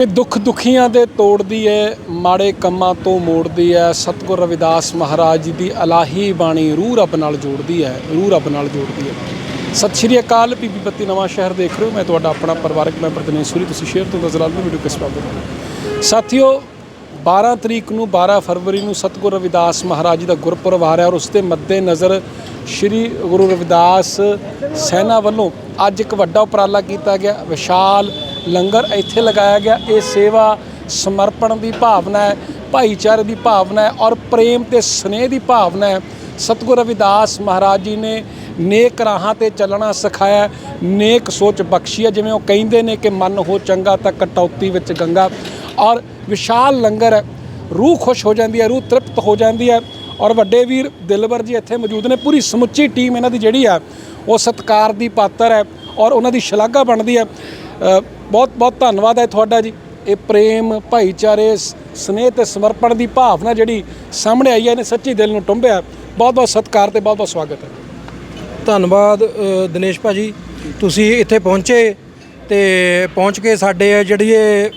ਇਹ ਦੁੱਖ ਦੁਖੀਆਂ ਦੇ ਤੋੜਦੀ ਹੈ ਮਾੜੇ ਕੰਮਾਂ ਤੋਂ ਮੋੜਦੀ ਹੈ ਸਤਿਗੁਰ ਰਵਿਦਾਸ ਮਹਾਰਾਜ ਜੀ ਦੀ ਅਲਾਹੀ ਬਾਣੀ ਰੂਹ ਰੱਬ ਨਾਲ ਜੋੜਦੀ ਹੈ ਰੂਹ ਰੱਬ ਨਾਲ ਜੋੜਦੀ ਹੈ ਸਤਿ ਸ਼੍ਰੀ ਅਕਾਲ ਪੀਪੀ ਬੱਤੀ ਨਵਾਂ ਸ਼ਹਿਰ ਦੇਖ ਰਹੇ ਹੋ, ਮੈਂ ਤੁਹਾਡਾ ਆਪਣਾ ਪਰਿਵਾਰਕ ਮੈਂਬਰ ਦਿਨੇਸ਼ ਸੂਰੀ, ਤੁਸੀਂ ਸ਼ੇਅਰ ਤੋਂ ਨਜ਼ਰ ਆਉਂਦੇ ਵੀਡੀਓ ਕਿਸ ਬਾਤ ਸਾਥੀਓ 12 ਤਰੀਕ ਨੂੰ 12 ਫਰਵਰੀ ਨੂੰ ਸਤਿਗੁਰ ਰਵਿਦਾਸ ਮਹਾਰਾਜ ਜੀ ਦਾ ਗੁਰਪੁਰਬ ਆ ਰਿਹਾ ਔਰ ਉਸ ਦੇ ਮੱਦੇ ਨਜ਼ਰ ਸ਼੍ਰੀ ਗੁਰੂ ਰਵਿਦਾਸ ਸੈਨਾ ਵੱਲੋਂ ਅੱਜ ਇੱਕ ਵੱਡਾ ਉਪਰਾਲਾ ਕੀਤਾ ਗਿਆ, ਵਿਸ਼ਾਲ ਲੰਗਰ ਇੱਥੇ ਲਗਾਇਆ ਗਿਆ। ਇਹ ਸੇਵਾ ਸਮਰਪਣ ਦੀ ਭਾਵਨਾ ਹੈ, ਭਾਈਚਾਰੇ ਦੀ ਭਾਵਨਾ ਹੈ ਔਰ ਪ੍ਰੇਮ ਤੇ ਸਨੇਹ ਦੀ ਭਾਵਨਾ ਹੈ। ਸਤਿਗੁਰ ਰਵਿਦਾਸ ਮਹਾਰਾਜ ਜੀ ਨੇ ਨੇਕ ਰਾਹਾਂ ਤੇ ਚੱਲਣਾ ਸਿਖਾਇਆ। ਨੇਕ ਸੋਚ ਬਖਸ਼ੀ ਹੈ। ਜਿਵੇਂ ਉਹ ਕਹਿੰਦੇ ਨੇ ਕਿ ਮਨ ਹੋ ਚੰਗਾ ਤਾਂ ਕਟੌਤੀ ਵਿੱਚ ਗੰਗਾ। ਔਰ ਵਿਸ਼ਾਲ ਲੰਗਰ ਹੈ। ਰੂਹ ਖੁਸ਼ ਹੋ ਜਾਂਦੀ ਹੈ, ਰੂਹ ਤ੍ਰਿਪਤ ਹੋ ਜਾਂਦੀ ਹੈ। ਔਰ ਵੱਡੇ ਵੀਰ ਦਿਲਵਰ ਜੀ ਇੱਥੇ ਮੌਜੂਦ ਨੇ। ਪੂਰੀ ਸਮੁੱਚੀ ਟੀਮ ਇਹਨਾਂ ਦੀ ਜਿਹੜੀ ਆ, ਉਹ ਸਤਿਕਾਰ ਦੀ ਪਾਤਰ ਹੈ ਔਰ ਉਹਨਾਂ ਦੀ ਸ਼ਲਾਘਾ ਬਣਦੀ ਹੈ। ਬਹੁਤ ਬਹੁਤ ਧੰਨਵਾਦ ਹੈ ਤੁਹਾਡਾ ਜੀ। ਇਹ ਪ੍ਰੇਮ ਭਾਈਚਾਰੇ ਸ- ਸਨੇਹ ਤੇ ਸਮਰਪਣ ਦੀ ਭਾਵਨਾ ਜਿਹੜੀ ਸਾਹਮਣੇ ਆਈ ਹੈ ਇਹਨੇ ਸੱਚੀ ਦਿਲ ਨੂੰ ਟੁੰਬਿਆ। ਬਹੁਤ ਬਹੁਤ ਸਤਿਕਾਰ ਤੇ ਬਹੁਤ ਬਹੁਤ ਸਵਾਗਤ ਹੈ। ਧੰਨਵਾਦ ਅ, ਦਿਨੇਸ਼ ਭਾਜੀ। ਤੁਸੀਂ ਇੱਥੇ ਪਹੁੰਚੇ ਤੇ ਪਹੁੰਚ ਕੇ ਸਾਡੇ ਜਿਹੜੀ ਇਹ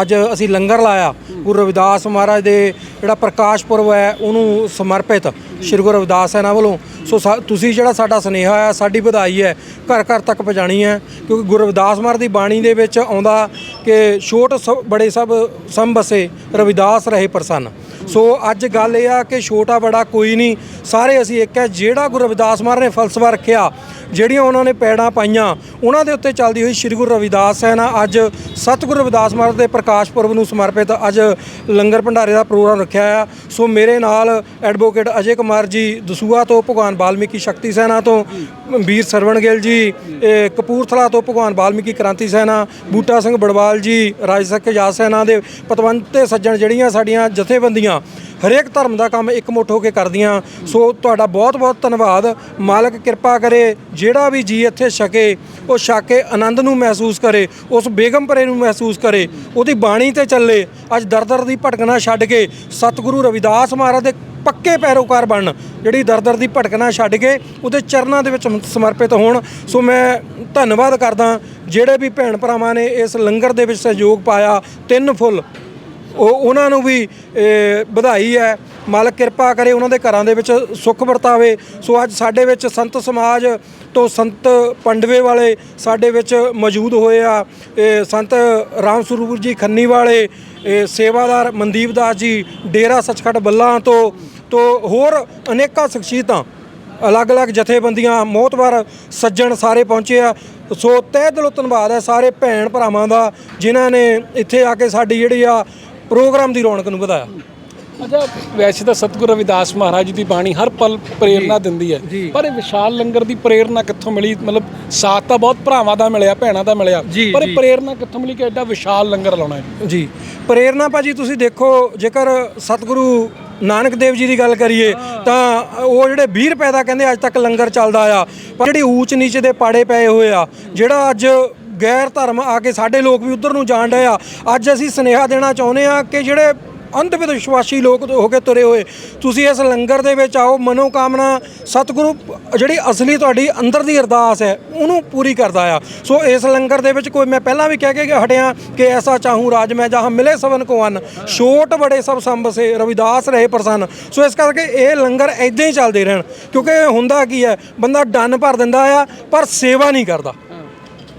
ਅੱਜ ਅਸੀਂ ਲੰਗਰ ਲਾਇਆ ਗੁਰੂ ਰਵਿਦਾਸ ਮਹਾਰਾਜ ਦੇ ਜਿਹੜਾ ਪ੍ਰਕਾਸ਼ ਪੁਰਬ ਹੈ ਉਹਨੂੰ ਸਮਰਪਿਤ। ਸ਼੍ਰੀ ਗੁਰੂ ਰਵਿਦਾਸ ਹੈ ਨਾ ਵੱਲੋਂ ਸੋ ਸਾ- ਤੁਸੀਂ ਜਿਹੜਾ ਸਾਡਾ ਸੁਨੇਹਾ ਹੈ, ਸਾਡੀ ਵਧਾਈ ਹੈ, ਘਰ ਘਰ ਤੱਕ ਪਹੁੰਚਾਣੀ ਹੈ, ਕਿਉਂਕਿ ਗੁਰੂ ਰਵਿਦਾਸ ਮਹਾਰਾਜ ਦੀ ਬਾਣੀ ਦੇ ਵਿੱਚ ਆਉਂਦਾ ਕਿ ਛੋਟ ਸਭ ਬੜੇ ਸਭ ਸੰਬਸੇ ਰਵਿਦਾਸ ਰਹੇ ਪ੍ਰਸੰਨ। ਸੋ ਅੱਜ ਗੱਲ ਇਹ ਆ ਕਿ ਛੋਟਾ ਬੜਾ ਕੋਈ ਨਹੀਂ। ਸਾਰੇ ਅਸੀਂ ਇੱਕ ਹੈ, ਜਿਹੜਾ ਗੁਰੂ ਰਵਿਦਾਸ ਮਹਾਰਾਜ ਨੇ ਫਲਸਫਾ ਰੱਖਿਆ, ਜਿਹੜੀਆਂ ਉਹਨਾਂ ਨੇ ਪੈੜਾਂ ਪਾਈਆਂ, ਉਹਨਾਂ ਦੇ ਉੱਤੇ ਚੱਲਦੀ ਹੋਈ ਸ੍ਰੀ ਗੁਰੂ ਰਵਿਦਾਸ ਸੈਨਾ ਅੱਜ ਸਤਿਗੁਰੂ ਰਵਿਦਾਸ ਮਹਾਰਾਜ ਦੇ ਪ੍ਰਕਾਸ਼ ਪੁਰਬ ਨੂੰ ਸਮਰਪਿਤ ਅੱਜ ਲੰਗਰ ਭੰਡਾਰੇ ਦਾ ਪ੍ਰੋਗਰਾਮ ਰੱਖਿਆ ਆ। ਸੋ ਮੇਰੇ ਨਾਲ ਐਡਵੋਕੇਟ ਅਜੇ ਕੁਮਾਰ ਜੀ ਦਸੂਆ ਤੋਂ, ਭਗਵਾਨ ਬਾਲਮੀਕੀ ਸ਼ਕਤੀ ਸੈਨਾ ਤੋਂ, ਵੀਰ ਸਰਵਣ ਗਿੱਲ ਜੀ ਕਪੂਰਥਲਾ ਤੋਂ ਭਗਵਾਨ ਬਾਲਮੀਕੀ ਕ੍ਰਾਂਤੀ ਸੈਨਾ, ਬੂਟਾ ਸਿੰਘ ਬੜਵਾਲ ਜੀ ਰਾਜ ਸਿੱਖ ਆਜ਼ਾਦ ਸੈਨਾ ਦੇ ਪਤਵੰਤੇ ਸੱਜਣ ਜਿਹੜੀਆਂ ਸਾਡੀਆਂ ਜਥੇਬੰਦੀਆਂ ਹਰੇਕ ਧਰਮ ਦਾ ਕੰਮ ਇੱਕ ਮੁੱਠ ਹੋ ਕੇ ਕਰਦੀਆਂ। ਸੋ ਤੁਹਾਡਾ ਬਹੁਤ ਬਹੁਤ ਧੰਨਵਾਦ। ਮਾਲਕ ਕਿਰਪਾ ਕਰੇ, ਜਿਹੜਾ ਵੀ ਜੀ ਇੱਥੇ ਛਕੇ, ਉਹ ਛਕ ਕੇ ਆਨੰਦ ਨੂੰ ਮਹਿਸੂਸ ਕਰੇ, ਉਸ ਬੇਗਮਪਰੇ ਨੂੰ ਮਹਿਸੂਸ ਕਰੇ, ਉਹਦੀ ਬਾਣੀ ਤੇ ਚੱਲੇ। ਅੱਜ ਦਰਦਰ ਦੀ ਭਟਕਣਾ ਛੱਡ ਕੇ ਸਤਿਗੁਰੂ ਰਵਿਦਾਸ ਮਹਾਰਾਜ ਦੇ ਪੱਕੇ ਪੈਰੋਕਾਰ ਬਣਨ। ਜਿਹੜੀ ਦਰਦਰ ਦੀ ਭਟਕਣਾ ਛੱਡ ਕੇ ਉਹਦੇ ਚਰਨਾਂ ਦੇ ਵਿੱਚ ਸਮਰਪਿਤ ਹੋਣ। ਸੋ ਮੈਂ ਧੰਨਵਾਦ ਕਰਦਾ। ਜਿਹੜੇ ਵੀ ਭੈਣ ਭਰਾਵਾਂ ਨੇ ਇਸ ਲੰਗਰ ਦੇ ਵਿੱਚ ਸਹਿਯੋਗ ਪਾਇਆ, ਤਿੰਨ ਫੁੱਲ। ਉਹ ਉਹਨਾਂ ਨੂੰ ਵੀ ਵਧਾਈ ਹੈ। ਮਾਲਕ ਕਿਰਪਾ ਕਰੇ ਉਹਨਾਂ ਦੇ ਘਰਾਂ ਦੇ ਵਿੱਚ ਸੁੱਖ ਵਰਤਾਵੇ। ਸੋ ਅੱਜ ਸਾਡੇ ਵਿੱਚ ਸੰਤ ਸਮਾਜ ਤੋਂ ਸੰਤ ਪੰਡਵੇ ਵਾਲੇ ਸਾਡੇ ਵਿੱਚ ਮੌਜੂਦ ਹੋਏ ਆ। ਸੰਤ ਰਾਮ ਸਰੂਪ ਜੀ ਖੰਨੀ ਵਾਲੇ ਸੇਵਾਦਾਰ ਮਨਦੀਪ ਦਾਸ ਜੀ ਡੇਰਾ ਸਚਖੰਡ ਬੱਲਾਂ ਤੋਂ ਤੋਂ ਹੋਰ ਅਨੇਕਾਂ ਸ਼ਖਸੀਅਤਾਂ, ਅਲੱਗ-ਅਲੱਗ ਜਥੇਬੰਦੀਆਂ ਮੋਹਤਵਾਰ ਸੱਜਣ ਸਾਰੇ ਪਹੁੰਚੇ ਆ। ਸੋ ਤਹਿ ਦਿਲੋਂ ਧੰਨਵਾਦ ਹੈ ਸਾਰੇ ਭੈਣ ਭਰਾਵਾਂ ਦਾ, ਜਿਨ੍ਹਾਂ ਨੇ ਇੱਥੇ ਆ ਕੇ ਸਾਡੀ ਜਿਹੜੀ ਆ ਪ੍ਰੋਗਰਾਮ ਦੀ ਰੌਣਕ ਨੂੰ ਵਧਾਇਆ। ਅੱਛਾ ਵੈਸੇ ਤਾਂ ਸਤਿਗੁਰੂ ਰਵਿਦਾਸ ਮਹਾਰਾਜ ਦੀ ਬਾਣੀ ਹਰ ਪਲ ਪ੍ਰੇਰਣਾ ਦਿੰਦੀ ਹੈ। ਪਰ ਇਹ ਵਿਸ਼ਾਲ ਲੰਗਰ ਦੀ ਪ੍ਰੇਰਣਾ ਕਿੱਥੋਂ ਮਿਲੀ? ਮਤਲਬ ਸਾਥ ਤਾਂ ਬਹੁਤ ਭਰਾਵਾਂ ਦਾ ਮਿਲਿਆ ਭੈਣਾਂ ਦਾ ਮਿਲਿਆ ਪਰ ਇਹ। ਪ੍ਰੇਰਣਾ ਕਿੱਥੋਂ ਮਿਲੀ ਕਿ ਐਡਾ ਵਿਸ਼ਾਲ ਲੰਗਰ ਲਾਉਣਾ ਹੈ? ਜੀ ਪ੍ਰੇਰਣਾ ਭਾਜੀ ਤੁਸੀਂ ਦੇਖੋ ਜੇਕਰ ਸਤਿਗੁਰੂ ਨਾਨਕ ਦੇਵ ਜੀ ਦੀ ਗੱਲ ਕਰੀਏ ਤਾਂ ਉਹ ਜਿਹੜੇ 20 ਰੁਪਏ ਦਾ ਕਹਿੰਦੇ ਅੱਜ ਤੱਕ ਲੰਗਰ ਚੱਲਦਾ ਆ ਪਰ ਜਿਹੜੀ ਊਚ ਨੀਚ ਦੇ ਪਾੜੇ ਪਏ ਹੋਏ ਆ ਜਿਹੜਾ ਅੱਜ ਗੈਰ ਧਰਮ ਆ ਕੇ ਸਾਡੇ ਲੋਕ ਵੀ ਉਧਰ ਨੂੰ ਜਾਣ ਡਏ ਆ। ਅੱਜ ਅਸੀਂ ਸੁਨੇਹਾ ਦੇਣਾ ਚਾਹੁੰਦੇ ਆ ਕਿ ਜਿਹੜੇ ਅੰਧ ਵਿਸ਼ਵਾਸੀ ਲੋਕ ਹੋ ਕੇ ਤੁਰੇ ਹੋਏ, ਤੁਸੀਂ ਇਸ ਲੰਗਰ ਦੇ ਵਿੱਚ ਆਓ, ਮਨੋਕਾਮਨਾ, ਸਤਿਗੁਰੂ, ਜਿਹੜੀ ਅਸਲੀ ਤੁਹਾਡੀ ਅੰਦਰ ਦੀ ਅਰਦਾਸ ਹੈ, ਉਹਨੂੰ ਪੂਰੀ ਕਰਦਾ ਆ। ਸੋ ਇਸ ਲੰਗਰ ਦੇ ਵਿੱਚ ਕੋਈ ਮੈਂ ਪਹਿਲਾਂ ਵੀ ਕਹਿ ਕੇ ਹਟਿਆ ਕਿ ਐਸਾ ਚਾਹੂੰ ਰਾਜ ਮੈਂ, ਜਹਾਂ ਮਿਲੇ ਸਵਨ ਕੋ ਅੰਨ, ਛੋਟ ਬੜੇ ਸਭ ਸੰਭ ਸੇ, ਰਵਿਦਾਸ ਰਹੇ ਪ੍ਰਸੰਨ। ਸੋ ਇਸ ਕਰਕੇ ਇਹ ਲੰਗਰ ਐਦਾਂ ਹੀ ਚੱਲਦੇ ਰਹਿਣ, ਕਿਉਂਕਿ ਹੁੰਦਾ ਕੀ ਹੈ, ਬੰਦਾ ਡੰਨ ਭਰ ਦਿੰਦਾ ਆ, ਪਰ ਸੇਵਾ ਨਹੀਂ ਕਰਦਾ।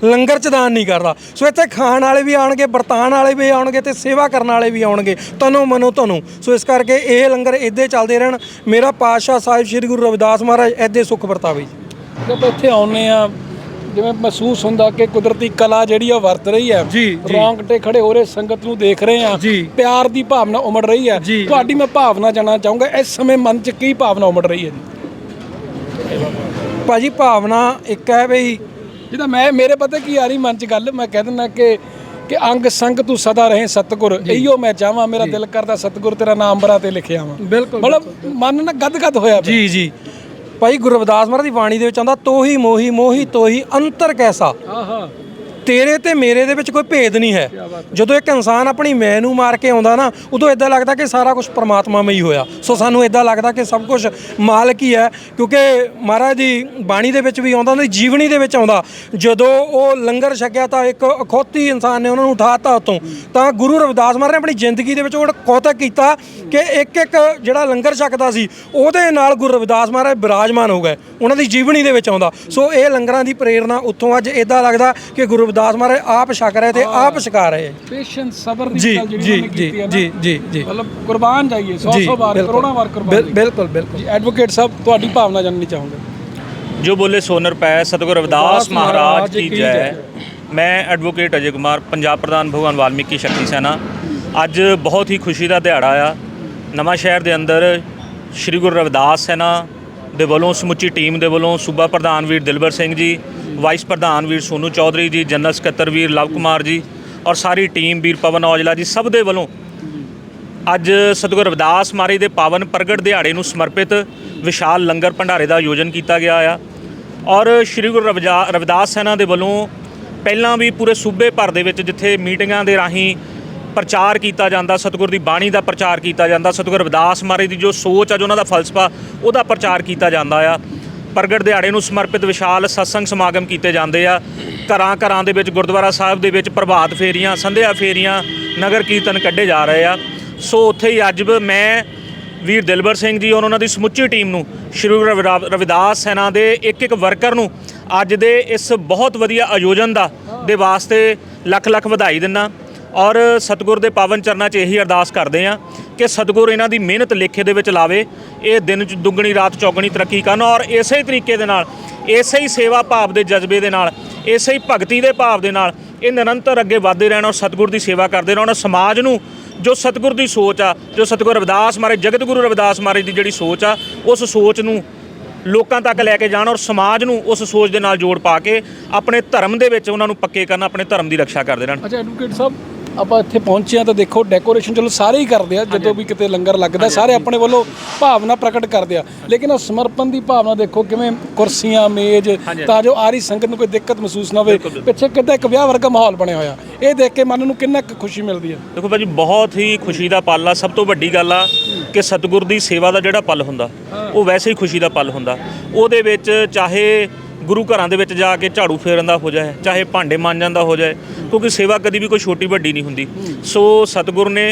ਲੰਗਰ ਚ ਦਾਨ ਨਹੀਂ ਕਰਦਾ। ਸੋ ਇੱਥੇ ਖਾਣ ਵਾਲੇ ਵੀ ਆਣਗੇ ਵਰਤਾਨ ਵਾਲੇ ਵੀ ਆਉਣਗੇ ਤੇ ਸੇਵਾ ਕਰਨ ਵਾਲੇ ਵੀ ਆਉਣਗੇ। ਤਨੋ ਮਨੋ ਤੁਹਾਨੂੰ ਸੋ ਇਸ ਕਰਕੇ ਇਹ ਲੰਗਰ ਇੱਦੇ ਚੱਲਦੇ ਰਹਿਣ। ਮੇਰਾ ਪਾਤਸ਼ਾਹ ਸਾਹਿਬ ਸ੍ਰੀ ਗੁਰੂ ਰਵਿਦਾਸ ਮਹਾਰਾਜ ਇੱਦੇ ਸੁਖ ਵਰਤਾਵੇ ਜੀ। ਜਦੋਂ ਇੱਥੇ ਆਉਨੇ ਆ ਜਿਵੇਂ ਮਹਿਸੂਸ ਹੁੰਦਾ ਕਿ ਕੁਦਰਤੀ ਕਲਾ ਜਿਹੜੀ ਆ ਵਰਤ ਰਹੀ ਹੈ। ਜੀ। ਰੌਂਗਟੇ ਖੜੇ ਹੋ ਰਹੇ ਸੰਗਤ ਨੂੰ ਦੇਖ ਰਹੇ ਆ ਜੀ। ਪਿਆਰ ਦੀ ਭਾਵਨਾ ਉਮੜ ਰਹੀ ਹੈ। ਜੀ। ਤੁਹਾਡੀ ਮੈਂ ਭਾਵਨਾ ਜਾਣਨਾ ਚਾਹੂੰਗਾ ਇਸ ਸਮੇਂ ਮਨ 'ਚ ਕੀ ਭਾਵਨਾ ਉਮੜ ਰਹੀ ਹੈ ਜੀ? ਭਾਜੀ ਭਾਵਨਾ ਇੱਕ ਹੈ ਬਈ ਜਿਹਦਾ ਮੈਂ ਮੇਰੇ ਪਤਾ ਕੀ ਆ ਰਹੀ ਮਨ 'ਚ ਗੱਲ ਮੈਂ ਕਹਿ ਦਿੰਦਾ ਕਿ ਕਿ ਅੰਗ ਸੰਗ ਤੂੰ ਸਦਾ ਰਹੇ ਸਤਗੁਰ। ਇਹੀਓ ਮੈਂ ਚਾਹਾਂ ਮੇਰਾ ਦਿਲ ਕਰਦਾ ਸਤਗੁਰ ਤੇਰਾ ਨਾਮ ਬਰਾ ਤੇ ਲਿਖਿਆ ਬਿਲਕੁਲ ਮਤਲਬ ਮਨ ਨਾ ਗਦ-ਗਦ ਹੋਇਆ। ਜੀ ਜੀ। ਭਾਈ ਗੁਰੂ ਰਵਿਦਾਸ ਮਹਾਰਾਜ ਦੀ ਬਾਣੀ ਦੇ ਵਿੱਚ ਆਉਂਦਾ ਤੋਹੀ ਮੋਹੀ ਮੋਹੀ ਤੋਹੀ ਅੰਤਰ ਕੈਸਾ? ਆਹਾ। ਤੇਰੇ ਤੇ ਮੇਰੇ ਦੇ ਵਿੱਚ ਕੋਈ ਭੇਦ ਨਹੀਂ ਹੈ। ਜਦੋਂ ਇੱਕ ਇਨਸਾਨ ਆਪਣੀ ਮੈਂ ਨੂੰ ਮਾਰ ਕੇ ਆਉਂਦਾ ਨਾ ਉਦੋਂ ਇਦਾਂ ਲੱਗਦਾ ਕਿ ਸਾਰਾ ਕੁਝ ਪ੍ਰਮਾਤਮਾ ਮਈ ਹੋਇਆ। ਸੋ ਸਾਨੂੰ ਇਦਾਂ ਲੱਗਦਾ ਕਿ ਸਭ ਕੁਝ ਮਾਲਕ ਹੀ ਹੈ ਕਿਉਂਕਿ ਮਹਾਰਾਜ ਦੀ ਬਾਣੀ ਦੇ ਵਿੱਚ ਵੀ ਆਉਂਦਾ ਉਹਦੀ ਜੀਵਨੀ ਦੇ ਵਿੱਚ ਆਉਂਦਾ। ਜਦੋਂ ਉਹ ਲੰਗਰ ਛਕਿਆ ਤਾਂ ਇੱਕ ਅਖੌਤੀ ਇਨਸਾਨ ਨੇ ਉਹਨਾਂ ਨੂੰ ਉਠਾਤਾ ਉਤੋਂ ਤਾਂ ਗੁਰੂ ਰਵਿਦਾਸ ਮਹਾਰਾਜ ਨੇ ਆਪਣੀ ਜ਼ਿੰਦਗੀ ਦੇ ਵਿੱਚ ਉਹ ਕੌਤਕ ਕੀਤਾ ਕਿ ਇੱਕ ਇੱਕ ਜਿਹੜਾ ਲੰਗਰ ਛਕਦਾ ਸੀ ਉਹਦੇ ਨਾਲ ਗੁਰੂ ਰਵਿਦਾਸ ਮਹਾਰਾਜ ਬਿਰਾਜਮਾਨ ਹੋ ਗਏ। ਉਹਨਾਂ ਦੀ ਜੀਵਨੀ ਦੇ ਵਿੱਚ ਆਉਂਦਾ। ਸੋ ਇਹ ਲੰਗਰਾਂ ਦੀ ਪ੍ਰੇਰਣਾ ਉੱਥੋਂ ਅੱਜ ਇਦਾਂ ਲੱਗਦਾ ਕਿ ਗੁਰੂ ਰਵਿਦਾਸ ਮਹਾਰਾਜ ਆਪ ਛਕ ਰਹੇ ਤੇ ਆਪ ਛਕਾ ਰਹੇ। ਪੇਸ਼ੈਂਸ ਸਬਰ ਦੀ ਜੀ ਗੱਲ ਜਿਹੜੀ ਜੀ ਉਹਨੇ ਜੀ ਕੀਤੀ ਹੈ ਨਾ। ਜੀ ਜੀ ਜੀ। ਮਤਲਬ ਕੁਰਬਾਨ ਜਾਈਏ 100 100 ਵਾਰ। ਕਰੋੜਾਂ ਵਾਰ ਕੁਰਬਾਨ। ਬਿਲਕੁਲ ਬਿਲਕੁਲ। ਜੀ ਐਡਵੋਕੇਟ ਸਾਹਿਬ ਤੁਹਾਡੀ ਭਾਵਨਾ ਜਾਣਨੀ ਚਾਹੂੰਗਾ? ਜੋ ਬੋਲੇ ਸੋਨਰ ਪੈ ਸਤਿਗੁਰ ਰਵਿਦਾਸ ਮਹਾਰਾਜ ਕੀ ਜੈ। ਮੈਂ ਐਡਵੋਕੇਟ ਅਜੇ ਕੁਮਾਰ ਪੰਜਾਬ ਪ੍ਰਧਾਨ ਭਗਵਾਨ ਵਾਲਮੀਕੀ ਸ਼ਕਤੀ ਸੈਨਾ। ਅੱਜ ਬਹੁਤ ਹੀ ਖੁਸ਼ੀ ਦਾ ਦਿਹਾੜਾ ਆ। ਨਵਾਂ ਸ਼ਹਿਰ ਦੇ ਅੰਦਰ ਸ੍ਰੀ ਗੁਰੂ ਰਵਿਦਾਸ ਸੈਨਾ ਦੇ ਵੱਲੋਂ ਸਮੁੱਚੀ ਟੀਮ ਦੇ ਵੱਲੋਂ ਸੂਬਾ ਪ੍ਰਧਾਨ ਵੀਰ ਦਿਲਬਰ ਸਿੰਘ ਜੀ ਵਾਈਸ ਪ੍ਰਧਾਨ ਵੀਰ ਸੋਨੂ ਚੌਧਰੀ ਜੀ, ਜਨਰਲ ਸਕੱਤਰ ਵੀਰ ਲਵ ਕੁਮਾਰ ਜੀ ਔਰ ਸਾਰੀ ਟੀਮ ਵੀਰ ਪਵਨ ਔਜਲਾ ਜੀ, ਸਭ ਦੇ ਵੱਲੋਂ ਅੱਜ ਸਤਿਗੁਰ ਰਵਿਦਾਸ ਮਹਾਰਾਜ ਦੇ ਪਾਵਨ ਪ੍ਰਗਟ ਦਿਹਾੜੇ ਨੂੰ ਸਮਰਪਿਤ ਵਿਸ਼ਾਲ ਲੰਗਰ ਭੰਡਾਰੇ ਦਾ ਆਯੋਜਨ ਕੀਤਾ ਗਿਆ ਆ ਔਰ ਸ੍ਰੀ ਗੁਰੂ ਰਵਿਜਾ- ਰਵਿਦਾਸ ਸੈਨਾ ਦੇ ਵੱਲੋਂ ਪਹਿਲਾਂ ਵੀ ਪੂਰੇ ਸੂਬੇ ਭਰ ਦੇ ਵਿੱਚ ਜਿੱਥੇ ਮੀਟਿੰਗਾਂ ਦੇ ਰਾਹੀਂ ਪ੍ਰਚਾਰ ਕੀਤਾ ਜਾਂਦਾ, ਸਤਿਗੁਰ ਦੀ ਬਾਣੀ ਦਾ ਪ੍ਰਚਾਰ ਕੀਤਾ ਜਾਂਦਾ, ਸਤਿਗੁਰ ਰਵਿਦਾਸ ਮਹਾਰਾਜ ਦੀ ਜੋ ਸੋਚ ਆ ਜੋ ਉਹਨਾਂ ਦਾ ਫਲਸਫਾ, ਉਹਦਾ ਪ੍ਰਚਾਰ ਕੀਤਾ ਜਾਂਦਾ ਆ। ਪ੍ਰਗਟ ਦਿਹਾੜੇ ਨੂੰ ਸਮਰਪਿਤ ਵਿਸ਼ਾਲ ਸਤਸੰਗ ਸਮਾਗਮ ਕੀਤੇ ਜਾਂਦੇ ਆ। ਘਰਾਂ ਘਰਾਂ ਦੇ ਵਿੱਚ, ਗੁਰਦੁਆਰਾ ਸਾਹਿਬ ਦੇ ਵਿੱਚ ਪ੍ਰਭਾਤ ਫੇਰੀਆਂ, ਸੰਧਿਆ ਫੇਰੀਆਂ, ਨਗਰ ਕੀਰਤਨ ਕੱਢੇ ਜਾ ਰਹੇ ਆ। ਸੋ ਉੱਥੇ ਹੀ ਅੱਜ ਬ- ਮੈਂ, ਵੀਰ ਦਿਲਬਰ ਸਿੰਘ ਜੀ ਔਰ ਉਹਨਾਂ ਦੀ ਸਮੁੱਚੀ ਟੀਮ ਨੂੰ, ਸ਼੍ਰੀ ਗੁਰੂ ਰਵਿਦਾਸ ਸੈਨਾ ਦੇ ਇੱਕ ਇੱਕ ਵਰਕਰ ਨੂੰ ਅੱਜ ਦੇ ਇਸ ਬਹੁਤ ਵਧੀਆ ਆਯੋਜਨ ਦਾ, ਦੇ ਵਾਸਤੇ ਲੱਖ ਲੱਖ ਵਧਾਈ ਦਿੰਦਾ ਔਰ ਸਤਿਗੁਰ ਦੇ ਪਾਵਨ ਚਰਨਾਂ 'ਚ ਇਹੀ ਅਰਦਾਸ ਕਰਦੇ ਆ ਕਿ ਸਤਿਗੁਰ ਇਹਨਾਂ ਦੀ ਮਿਹਨਤ, ਲੇਖੇ ਦੇ ਵਿੱਚ ਲਾਵੇ। ਇਹ ਦਿਨ 'ਚ ਦੁੱਗਣੀ, ਰਾਤ ਚੌਗਣੀ ਤਰੱਕੀ ਕਰਨ ਔਰ ਇਸੇ ਤਰੀਕੇ ਦੇ ਨਾਲ, ਇਸੇ ਹੀ ਸੇਵਾ ਭਾਵ ਦੇ ਜਜ਼ਬੇ ਦੇ ਨਾਲ, ਇਸੇ ਹੀ ਭਗਤੀ ਦੇ ਭਾਵ ਦੇ ਨਾਲ ਇਹ ਨਿਰੰਤਰ ਅੱਗੇ ਵਧਦੇ ਰਹਿਣ ਔਰ ਸਤਿਗੁਰ ਦੀ ਸੇਵਾ ਕਰਦੇ ਰਹਿਣ ਔਰ ਸਮਾਜ ਨੂੰ ਜੋ ਸਤਿਗੁਰ ਦੀ ਸੋਚ ਆ, ਜੋ ਸਤਿਗੁਰ ਰਵਿਦਾਸ ਮਹਾਰਾਜ, ਜਗਤ ਗੁਰੂ ਰਵਿਦਾਸ ਮਹਾਰਾਜ ਦੀ ਜਿਹੜੀ ਸੋਚ ਆ, ਉਸ ਸੋਚ ਨੂੰ ਲੋਕਾਂ ਤੱਕ ਲੈ ਕੇ ਜਾਣ ਔਰ ਸਮਾਜ ਨੂੰ ਉਸ ਸੋਚ ਦੇ ਨਾਲ ਜੋੜ ਪਾ ਕੇ ਆਪਣੇ ਧਰਮ ਦੇ ਵਿੱਚ ਉਹਨਾਂ ਨੂੰ ਪੱਕੇ ਕਰਨ, ਆਪਣੇ ਧਰਮ ਦੀ ਰੱਖਿਆ ਕਰਦੇ ਰਹਿਣ। ਅੱਛਾ ਐਡਵੋਕੇਟ ਸਾਹਿਬ ਆਪਾਂ ਇੱਥੇ ਪਹੁੰਚੇ ਆ ਤਾਂ ਦੇਖੋ ਡੈਕੋਰੇਸ਼ਨ ਚਲੋ ਸਾਰੇ ਹੀ ਕਰਦੇ ਆ ਜਦੋਂ ਵੀ ਕਿਤੇ ਲੰਗਰ ਲੱਗਦਾ ਸਾਰੇ ਆਪਣੇ ਵੱਲੋਂ ਭਾਵਨਾ ਪ੍ਰਗਟ ਕਰਦੇ ਆ। ਲੇਕਿਨ ਉਹ ਸਮਰਪਣ ਦੀ ਭਾਵਨਾ ਦੇਖੋ ਕਿਵੇਂ ਕੁਰਸੀਆਂ ਮੇਜ਼ ਤਾਂ ਜੋ ਆਰੀ ਸੰਗਤ ਨੂੰ ਕੋਈ ਦਿੱਕਤ ਮਹਿਸੂਸ ਨਾ ਹੋਵੇ। ਪਿੱਛੇ ਕਿੱਦਾਂ ਇੱਕ ਵਿਆਹ ਵਰਗਾ ਮਾਹੌਲ ਬਣਿਆ ਹੋਇਆ। ਇਹ ਦੇਖ ਕੇ ਮਨ ਨੂੰ ਕਿੰਨਾ ਕੁ ਖੁਸ਼ੀ ਮਿਲਦੀ ਹੈ। ਦੇਖੋ ਭਾਜੀ ਬਹੁਤ ਹੀ ਖੁਸ਼ੀ ਦਾ ਪਲ। ਆ ਸਭ ਤੋਂ ਵੱਡੀ ਗੱਲ ਆ ਕਿ ਸਤਿਗੁਰ ਦੀ ਸੇਵਾ ਦਾ ਜਿਹੜਾ ਪਲ ਹੁੰਦਾ ਉਹ ਵੈਸੇ ਹੀ ਖੁਸ਼ੀ ਦਾ ਪਲ ਹੁੰਦਾ। ਉਹਦੇ ਵਿੱਚ ਚਾਹੇ ਗੁਰੂ ਘਰਾਂ ਦੇ ਵਿੱਚ ਜਾ ਕੇ ਝਾੜੂ ਫੇਰਨ ਦਾ ਹੋ ਜਾਏ, ਚਾਹੇ ਭਾਂਡੇ ਮਾਂਜਣ ਦਾ ਹੋ ਜਾਏ, ਕਿਉਂਕਿ ਸੇਵਾ ਕਦੀ ਵੀ ਕੋਈ ਛੋਟੀ ਵੱਡੀ ਨਹੀਂ ਹੁੰਦੀ। ਸੋ ਸਤਿਗੁਰ ਨੇ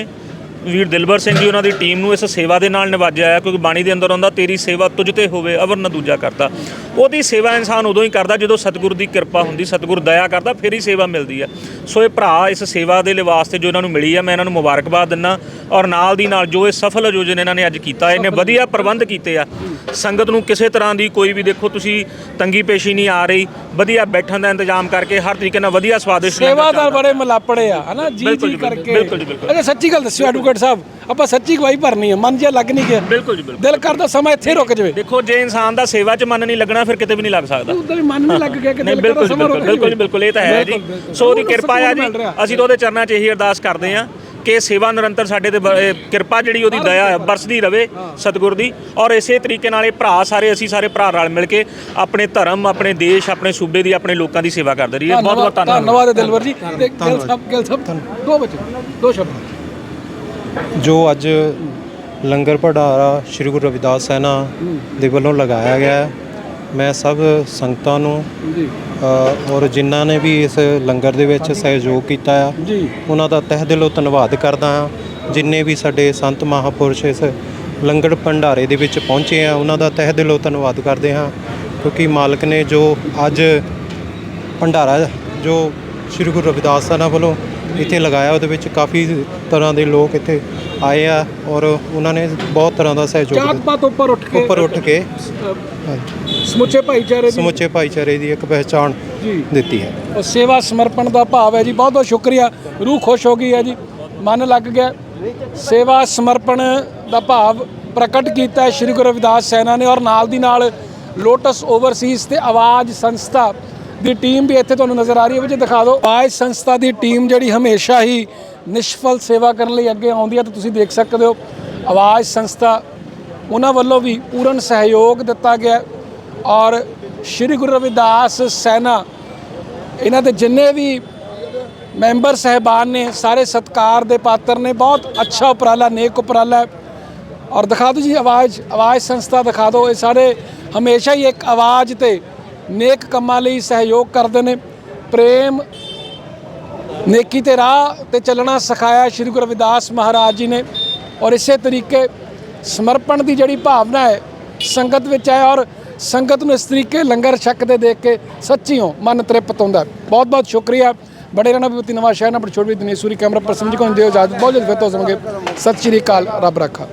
ਵੀਰ ਦਿਲਬਰ ਸਿੰਘ ਜੀ ਉਹਨਾਂ ਦੀ ਟੀਮ ਨੂੰ ਇਸ ਸੇਵਾ ਦੇ ਨਾਲ ਨਿਵਾਜਿਆ ਹੈ ਕਿਉਂਕਿ ਬਾਣੀ ਦੇ ਅੰਦਰ ਆਉਂਦਾ ਤੇਰੀ ਸੇਵਾ ਤੁਝ ਤੇ ਹੋਵੇ ਅਵਰ ਨਾ ਦੂਜਾ ਕਰਤਾ ਉਹਦੀ ਸੇਵਾ ਇਨਸਾਨ ਉਦੋਂ ਹੀ ਕਰਦਾ ਜਦੋਂ ਸਤਿਗੁਰ ਦੀ ਕਿਰਪਾ ਹੁੰਦੀ ਸਤਿਗੁਰ ਦਇਆ ਕਰਦਾ ਫਿਰ ਹੀ ਸੇਵਾ ਮਿਲਦੀ ਹੈ। ਸੋ ਇਹ ਭਰਾ ਇਸ ਸੇਵਾ ਦੇ ਲਈ ਵਾਸਤੇ ਜੋ ਇਹਨਾਂ ਨੂੰ ਮਿਲੀ ਹੈ ਮੈਂ ਇਹਨਾਂ ਨੂੰ ਮੁਬਾਰਕਬਾਦ ਦਿੰਦਾ ਔਰ ਨਾਲ ਦੀ ਨਾਲ ਜੋ ਇਹ ਸਫਲ ਆਯੋਜਨ ਇਹਨਾਂ ਨੇ ਅੱਜ ਕੀਤਾ ਇਹਨੇ ਵਧੀਆ ਪ੍ਰਬੰਧ ਕੀਤੇ ਆ। ਸੰਗਤ ਨੂੰ ਕਿਸੇ ਤਰ੍ਹਾਂ ਦੀ ਕੋਈ ਵੀ ਦੇਖੋ ਤੁਸੀਂ ਤੰਗੀ ਪੇਸ਼ੀ ਨਹੀਂ ਆ ਰਹੀ ਵਧੀਆ ਬੈਠਣ ਦਾ ਇੰਤਜ਼ਾਮ ਕਰਕੇ ਹਰ ਤਰੀਕੇ ਨਾਲ ਵਧੀਆ ਸਵਾਦਿਸ਼ਟ ਲੰਗਰ ਸੇਵਾਦਾਰ ਚੱਲਦਾ। ਬੜੇ ਮਲਾਪੜੇ ਆ ਹਨਾ? ਜੀ ਜੀ ਕਰਕੇ। ਬਿਲਕੁਲ ਜੀ, ਬਿਲਕੁਲ। ਅੱਛਾ ਸੱਚੀ ਗੱਲ ਦੱਸਿਓ ਐਡਵੋਕੇਟ ਸਾਹਿਬ ਆਪਾਂ ਸੱਚੀ ਗਵਾਹੀ ਭਰਨੀ ਹੈ ਮਨ ਜਿਹਾ ਲੱਗ ਨਹੀਂ ਗਿਆ। ਬਿਲਕੁਲ ਜੀ ਬਿਲਕੁਲ। ਦਿਲ ਕਰਦਾ ਸਮਾਂ ਇੱਥੇ ਰੁਕ ਜਾਵੇ। ਦੇਖੋ ਜੇ ਇਨਸਾਨ ਦਾ ਸੇਵਾ 'ਚ ਮਨ ਨਹੀਂ ਲੱਗਣਾ ਫਿਰ ਕਿਤੇ ਵੀ ਨਹੀਂ ਲੱਗ ਸਕਦਾ। ਉਧਰ ਵੀ ਮਨ ਨਹੀਂ ਲੱਗ ਗਿਆ ਕਿ ਨਹੀਂ ਦਿਲ ਕਰਦਾ ਬਿਲਕੁਲ ਜੀ, ਸਮਾਂ ਰੁਕ ਬਿਲਕੁਲ ਬਿਲਕੁਲ ਜੀ, ਜਾਵੇ ਬਿਲਕੁਲ ਇਹ ਤਾਂ ਹੈ ਜੀ। ਬਿਲਕੁਲ, ਬਿਲਕੁਲ। ਸੋ ਉਹਦੀ ਉਹਨੂੰ ਕਿਰਪਾ ਆ ਜੀ ਸਕੂਨ ਮਿਲ ਰਿਹਾ। ਅਸੀਂ ਤਾਂ ਉਹਦੇ ਚਰਨਾਂ 'ਚ ਇਹੀ ਅਰਦਾਸ ਕਰਦੇ ਹਾਂ ਕਿ ਸੇਵਾ ਨਿਰੰਤਰ ਸਾਡੇ ਤੇ ਬ- ਇਹ ਕਿਰਪਾ ਜਿਹੜੀ ਉਹਦੀ ਦਇਆ ਹੈ, ਬਰਸਦੀ ਰਵੇ ਸਤਿਗੁਰ ਦੀ। ਔਰ ਇਸੇ ਤਰੀਕੇ ਨਾਲ ਇਹ ਭਰਾ ਸਾਰੇ ਅਸੀਂ ਸਾਰੇ ਭਰਾ ਰਲ ਮਿਲ ਕੇ ਆਪਣੇ ਧਰਮ ਆਪਣੇ ਦੇਸ਼ ਆਪਣੇ ਸੂਬੇ ਦੀ ਆਪਣੇ ਲੋਕਾਂ ਦੀ ਸੇਵਾ ਕਰਦੇ ਰਹੀਏ। ਬਹੁਤ ਬਹੁਤ ਧੰਨਵਾਦ। ਧੰਨਵਾਦ ਹੈ ਦਿਲਵਰ ਜੀ। ਤੇ ਗਿੱਲ ਸਾਹਿਬ ਗਿੱਲ ਸਾਹਿਬ ਦੋ ਬੱਚੇ ਦੋ ਸ਼ਬਦ। ਜੋ ਅੱਜ ਲੰਗਰ ਭੰਡਾਰਾ ਸ੍ਰੀ ਗੁਰੂ ਰਵਿਦਾਸ ਸੈਨਾ ਦੇ ਵੱਲੋਂ ਲਗਾਇਆ ਗਿਆ ਹੈ। ਮੈਂ ਸਭ ਸੰਗਤਾਂ ਨੂੰ ਜੀ। ਔਰ ਜਿਨ੍ਹਾਂ ਨੇ ਵੀ ਇਸ ਲੰਗਰ ਦੇ ਵਿੱਚ ਸਹਿਯੋਗ ਕੀਤਾ ਆ ਜੀ। ਉਹਨਾਂ ਦਾ ਤਹਿ ਦਿਲੋਂ ਧੰਨਵਾਦ ਕਰਦਾ ਹਾਂ। ਜਿੰਨੇ ਵੀ ਸਾਡੇ ਸੰਤ ਮਹਾਪੁਰਸ਼ ਇਸ ਲੰਗਰ ਭੰਡਾਰੇ ਦੇ ਵਿੱਚ ਪਹੁੰਚੇ ਆ ਉਹਨਾਂ ਦਾ ਤਹਿ ਦਿਲੋਂ ਧੰਨਵਾਦ ਕਰਦੇ ਹਾਂ। ਕਿਉਂਕਿ ਮਾਲਕ ਨੇ ਜੋ ਅੱਜ ਭੰਡਾਰਾ ਜੋ ਸ੍ਰੀ ਗੁਰੂ ਰਵਿਦਾਸ ਸੈਨਾ ਵੱਲੋਂ ਇੱਥੇ ਲਗਾਇਆ ਉਹਦੇ ਵਿੱਚ ਕਾਫੀ ਤਰ੍ਹਾਂ ਦੇ ਲੋਕ ਇੱਥੇ ਆਏ ਆ ਔਰ ਉਹਨਾਂ ਨੇ ਬਹੁਤ ਤਰ੍ਹਾਂ ਦਾ ਸਹਿਯੋਗ ਦਿੱਤਾ। ਪਾਤ ਉੱਪਰ ਉੱਠ ਕੇ ਉੱਪਰ ਉੱਠ ਕੇ ਸਮੁੱਚੇ ਭਾਈਚਾਰੇ ਦੀ ਸਮੁੱਚੇ ਭਾਈਚਾਰੇ ਦੀ ਇੱਕ ਪਹਿਚਾਣ ਦਿੱਤੀ ਹੈ। ਉਹ ਸੇਵਾ ਸਮਰਪਣ ਦਾ ਭਾਵ ਹੈ ਜੀ ਬਹੁਤ ਬਹੁਤ ਸ਼ੁਕਰੀਆ। ਰੂਹ ਖੁਸ਼ ਹੋ ਗਈ ਹੈ ਜੀ ਮਨ ਲੱਗ ਗਿਆ। ਸੇਵਾ ਸਮਰਪਣ ਦਾ ਭਾਵ ਪ੍ਰਕਟ ਕੀਤਾ ਸ਼੍ਰੀ ਗੁਰੂ ਰਵਿਦਾਸ ਸੈਨਾ ਨੇ ਔਰ ਨਾਲ ਦੀ ਨਾਲ ਲੋਟਸ ਓਵਰਸੀਜ਼ ਤੇ ਆਵਾਜ਼ ਸੰਸਥਾ ਦੀ ਟੀਮ ਵੀ ਇੱਥੇ ਤੁਹਾਨੂੰ ਨਜ਼ਰ ਆ ਰਹੀ ਹੈ। ਵਿੱਚ ਦਿਖਾ ਦਿਓ। ਆਵਾਜ਼ ਸੰਸਥਾ ਦੀ ਟੀਮ ਜਿਹੜੀ ਹਮੇਸ਼ਾ ਹੀ ਨਿਸ਼ਫਲ ਸੇਵਾ ਕਰਨ ਲਈ ਅੱਗੇ ਆਉਂਦੀ ਹੈ, ਤਾਂ ਤੁਸੀਂ ਦੇਖ ਸਕਦੇ ਹੋ। ਆਵਾਜ਼ ਸੰਸਥਾ, ਉਹਨਾਂ ਵੱਲੋਂ ਵੀ ਪੂਰਨ ਸਹਿਯੋਗ ਦਿੱਤਾ ਗਿਆ ਔਰ ਸ਼੍ਰੀ ਗੁਰੂ ਰਵਿਦਾਸ ਸੈਨਾ, ਇਹਨਾਂ ਦੇ ਜਿੰਨੇ ਵੀ ਮੈਂਬਰ ਸਹਿਬਾਨ ਨੇ, ਸਾਰੇ ਸਤਕਾਰ ਦੇ ਪਾਤਰ ਨੇ, ਬਹੁਤ ਅੱਛਾ ਉਪਰਾਲਾ, ਨੇਕ ਉਪਰਾਲਾ ਔਰ ਦਿਖਾ ਦਿਓ ਜੀ, ਆਵਾਜ਼ ਆਵਾਜ਼ ਸੰਸਥਾ ਦਿਖਾ ਦਿਓ। ਇਹ ਸਾਰੇ ਹਮੇਸ਼ਾ ਹੀ ਇੱਕ ਆਵਾਜ਼ ਤੇ ਨੇਕ ਕੰਮਾਂ ਲਈ ਸਹਿਯੋਗ ਕਰਦੇ ਨੇ। ਪ੍ਰੇਮ, ਨੇਕੀ ਤੇ ਰਾਹ ਤੇ ਚੱਲਣਾ ਸਿਖਾਇਆ ਸ੍ਰੀ ਗੁਰੂ ਰਵਿਦਾਸ ਮਹਾਰਾਜ ਜੀ ਨੇ। ਔਰ ਇਸੇ ਤਰੀਕੇ ਸਮਰਪਣ ਦੀ ਜਿਹੜੀ ਭਾਵਨਾ ਹੈ, ਸੰਗਤ ਵਿੱਚ ਹੈ ਔਰ ਸੰਗਤ ਨੂੰ ਇਸ ਤਰੀਕੇ ਲੰਗਰ ਛਕਦੇ ਦੇਖ ਕੇ ਸੱਚੀਓ ਮਨ ਤ੍ਰਿਪਤ ਹੁੰਦਾ ਬਹੁਤ ਬਹੁਤ ਸ਼ੁਕਰੀਆ। ਬੜੇ ਰਹਿਣਾ ਵਿਭੂਤੀ ਨਵਾਂ ਸ਼ਹਿਰ ਨੰਬਰ ਛੋੜ ਵੀ ਦਿਨੇਸ਼ੂਰੀ ਕੈਮਰਾ ਪਰਸਨ ਜੀ ਕੋਲ ਦਿਓ ਇਜਾਜ਼ਤ। ਬਹੁਤ ਜਲਦ ਫਿਰ ਤੋਂ ਸਮਗੇ ਸਤਿ ਸ਼੍ਰੀ ਅਕਾਲ। ਰੱਬ ਰੱਖਾ।